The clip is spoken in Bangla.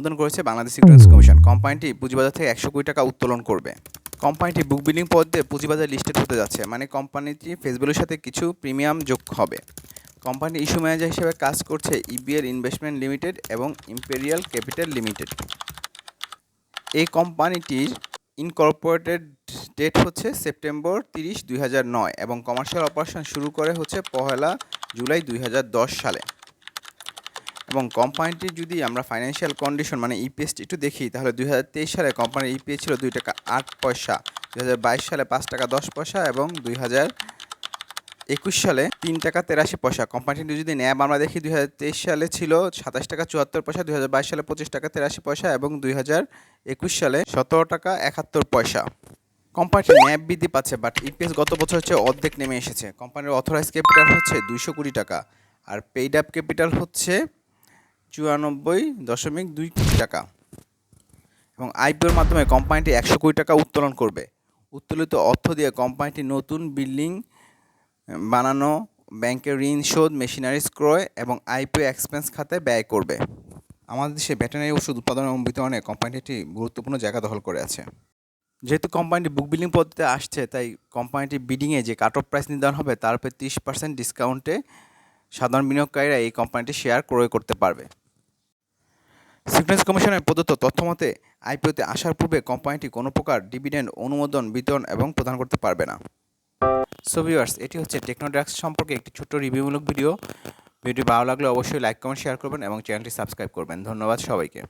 অনুমোদন করেছে বাংলাদেশ সিকিউরিটিজ কমিশন। কোম্পানিটি পুঁজিবাজার থেকে একশো কোটি টাকা উত্তোলন করবে। কোম্পানিটি বুক বিল্ডিং পদ্ধতিতে পুঁজিবাজার লিস্টেড হতে যাচ্ছে মানে কোম্পানিটি ফেসবুকের সাথে কিছু প্রিমিয়াম যোগ হবে। কোম্পানি ইস্যু ম্যানেজার হিসেবে কাজ করছে ইবিএল ইনভেস্টমেন্ট লিমিটেড এবং ইম্পেরিয়াল ক্যাপিটাল লিমিটেড। এই কোম্পানিটির ইনকর্পোরেটেড ডেট হচ্ছে সেপ্টেম্বর তিরিশ, দুই এবং কমার্শিয়াল অপারেশন শুরু করে হচ্ছে পহেলা জুলাই, দুই হাজার দশ সালে। এবং কোম্পানিটির যদি আমরা ফাইন্যান্সিয়াল কন্ডিশন মানে ইপিএসটি একটু দেখি, তাহলে দুই হাজার তেইশ সালে কোম্পানির ইপিএস ছিল দুই টাকা আট পয়সা, দুই হাজার বাইশ সালে পাঁচ টাকা দশ পয়সা এবং দুই একুশ সালে তিন টাকা তেরাশি পয়সা। কোম্পানিটি যদি ন্যাব আমরা দেখি, দুই হাজার তেইশ সালে ছিল সাতাশ টাকা চুয়াত্তর পয়সা, দুই হাজার বাইশ সালে পঁচিশ টাকা তেরাশি পয়সা এবং দুই সালে সতেরো টাকা একাত্তর পয়সা। কোম্পানিটি ন্যাব বৃদ্ধি পাচ্ছে বাট ইপিএস গত বছর হচ্ছে অর্ধেক নেমে এসেছে। কোম্পানির অথরাইজ ক্যাপিটাল হচ্ছে দুইশো কোটি টাকা, আর পেইড আপ ক্যাপিটাল হচ্ছে চুরানব্বই দশমিক দুই কোটি টাকা। এবং আইপিওর মাধ্যমে কোম্পানিটি একশো কোটি টাকা উত্তোলন করবে। উত্তোলিত অর্থ দিয়ে কোম্পানিটি নতুন বিল্ডিং বানানো, ব্যাংকের ঋণ শোধ, মেশিনারিজ ক্রয় এবং আইপিও এক্সপেন্স খাতে ব্যয় করবে। আমাদের দেশে ভেটেনারি ওষুধ উৎপাদন এবং বিতরণে কোম্পানিটি একটি গুরুত্বপূর্ণ জায়গা দখল করে আছে। যেহেতু কোম্পানিটি বুক বিল্ডিং পদ্ধতিতে আসছে, তাই কোম্পানিটি বিডিংয়ে যে কাট অফ প্রাইস নির্ধারণ হবে, তার উপরে তিরিশ পার্সেন্ট ডিসকাউন্টে সাধারণ বিনিয়োগকারীরা এই কোম্পানিটি শেয়ার ক্রয় করতে পারবে। সিকনেস কমিশনের প্রদত্ত তথ্য মতে আইপিওতে আসার পূর্বে কোম্পানিটি কোনো প্রকার ডিভিডেন্ড অনুমোদন, বিতরণ এবং প্রদান করতে পারবে না। সো ভিউয়ার্স এটি হচ্ছে টেকনোড্রাক্স সম্পর্কে একটি ছোট্ট রিভিউমূলক ভিডিও। ভিডিও ভালো লাগলে অবশ্যই লাইক কমেন্ট শেয়ার করবেন এবং চ্যানেলটি সাবস্ক্রাইব করবেন। ধন্যবাদ সবাইকে।